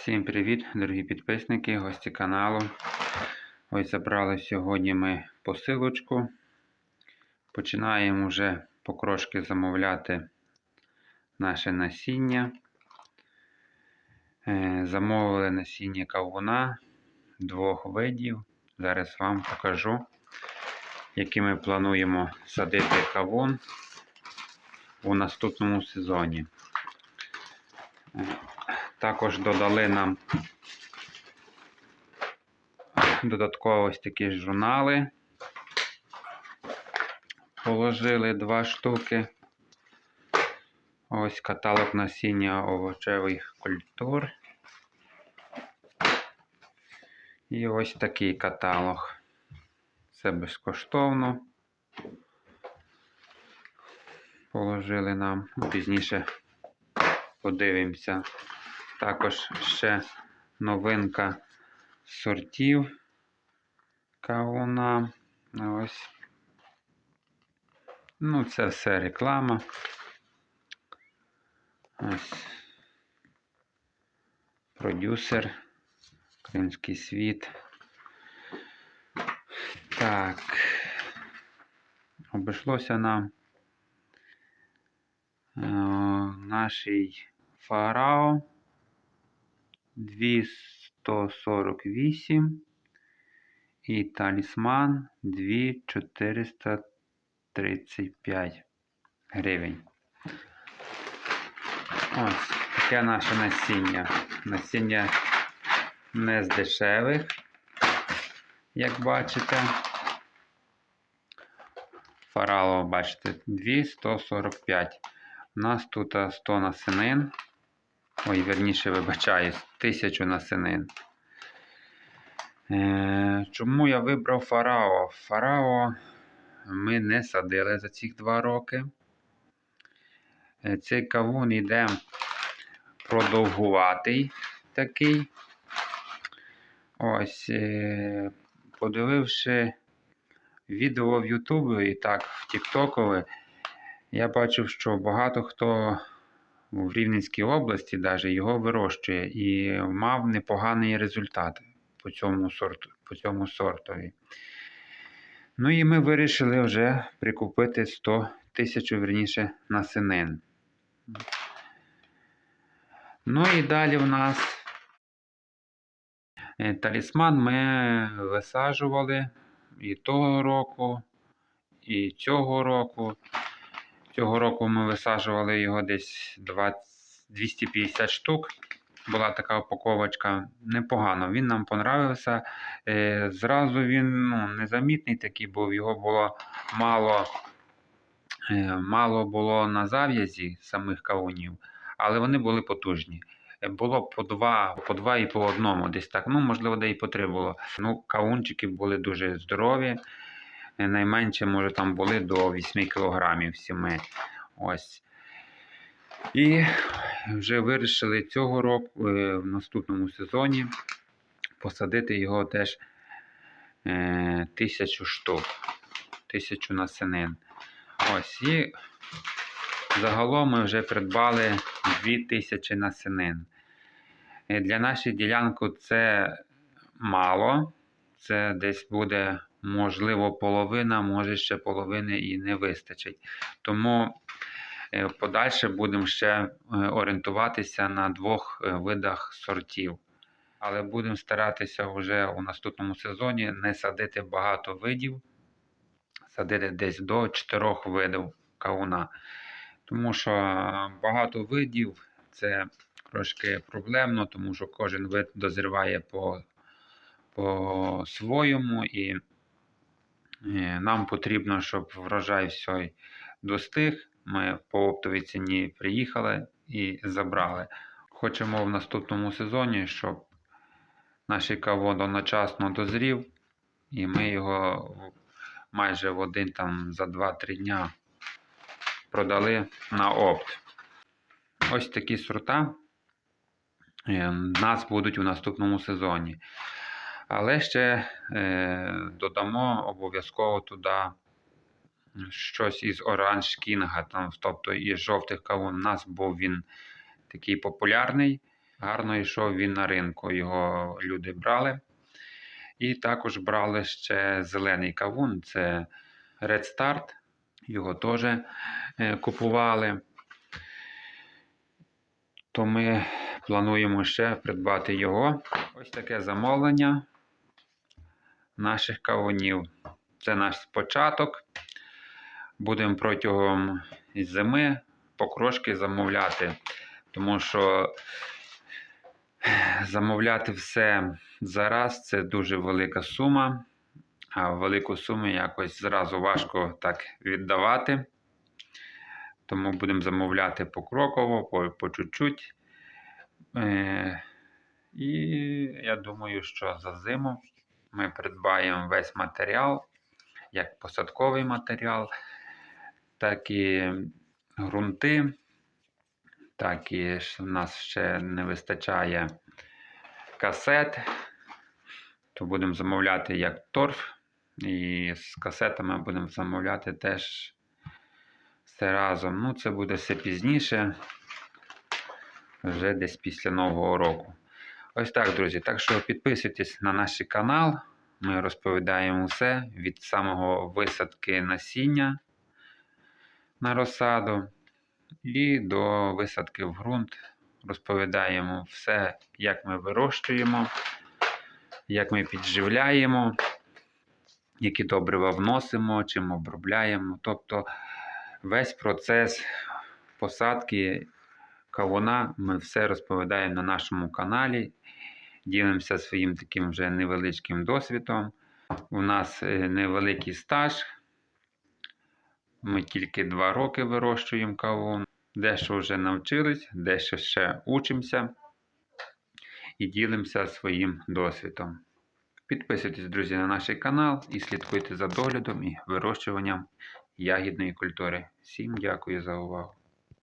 Всім привіт, дорогі підписники, гості каналу. Ось забрали сьогодні ми посилочку. Починаємо вже покрошки замовляти наше насіння. Е, Замовили насіння кавуна двох видів. Зараз вам покажу, які ми плануємо садити кавун у наступному сезоні. Також додали нам додатково ось такі журнали. Положили два штуки. Ось каталог насіння овочевих культур. І ось такий каталог. Це безкоштовно. Положили нам пізніше подивимося. Також ще новинка сортів кавуна. Ось. Ну, це все реклама. Ось. Продюсер. Кримський світ. Так. Обійшлося нам е, нашій фарао 248 і талісман 2435 гривень. Ось таке наше насіння. Насіння не з дешевих, як бачите. Фарало, бачите, 2145. У нас тут 100 насенин. Ой, верніше, вибачаюсь, 1000 насенин. Е, чому я вибрав фарао? Фарао ми не садили за ці два роки. Е, цей кавун йде продовгуватий такий. Ось, е, подививши відео в Ютубі і так в Тіктокові, я бачив, що багато хто в Рівненській області даже його вирощує і мав непоганий результат по цьому сорту, по цьому сортові. Ну і ми вирішили вже прикупити 100 тисяч, верніше, насенин. Ну і далі в нас е, талісман ми висаджували і того року, і цього року. Цього року ми висаджували його десь 20, 250 штук. Була така упаковочка. Непогано. Він нам понравився. Е, зразу він ну, незамітний такий був, його було мало е, мало було на зав'язі самих кавунів, але вони були потужні. Е, Було по два, по два і по одному, десь так. Ну, можливо, де і по три було. Ну, кавунчики були дуже здорові. Найменше, може, там були до 8 кілограмів сіми. Ось. І вже вирішили цього року, е, в наступному сезоні, посадити його теж е, тисячу штук, тисячу насенин. Ось. І загалом ми вже придбали 2000 насенин. Е, Для нашої ділянки це мало. Це десь буде, можливо, половина, може ще половини і не вистачить. Тому е, подальше будемо ще е, орієнтуватися на двох е, видах сортів. Але будемо старатися вже у наступному сезоні не садити багато видів, садити десь до 4 видів кавуна. Тому що багато видів це трошки проблемно, тому що кожен вид дозріває по, по своєму і е, нам потрібно, щоб врожай все достиг. Ми по оптовій ціні приїхали і забрали. Хочемо в наступному сезоні, щоб наш кавун одночасно дозрів, і ми його майже в один там за 2-3 дня продали на опт. Ось такі сорта е, нас будуть у наступному сезоні. Але ще е, додамо обов'язково туди щось із Оранж Кінга, там, тобто із жовтих кавун. У нас був він такий популярний. гарно йшов він на ринку. Його люди брали. І також брали ще зелений кавун, це Red Start. Його теж е, купували. То ми плануємо ще придбати його. Ось таке замовлення наших кавунів. Це наш початок. Будемо протягом зими покрошки замовляти, тому що замовляти все зараз це дуже велика сума, а велику суму якось зразу важко так віддавати. Тому будемо замовляти покроково, по, по чуть-чуть. Е, і я думаю, що за зиму ми придбаємо весь матеріал, як посадковий матеріал, так і ґрунти. Так і в нас ще не вистачає касет, то будемо замовляти як торф. І з касетами будемо замовляти теж все разом. Ну, це буде все пізніше, вже десь після Нового року. Ось так, друзі. Так що підписуйтесь на наш канал. Ми розповідаємо все від самого висадки насіння на розсаду і до висадки в ґрунт. Розповідаємо все, як ми вирощуємо, як ми підживляємо, які добрива вносимо, чим обробляємо. Тобто весь процес посадки кавуна ми все розповідаємо на нашому каналі. Ділимося своїм таким вже невеличким досвідом. У нас е, невеликий стаж. Ми тільки два роки вирощуємо кавун. Дещо вже навчились, дещо ще учимося і ділимося своїм досвідом. Підписуйтесь, друзі, на наш канал і слідкуйте за доглядом і вирощуванням ягідної культури. Всім дякую за увагу!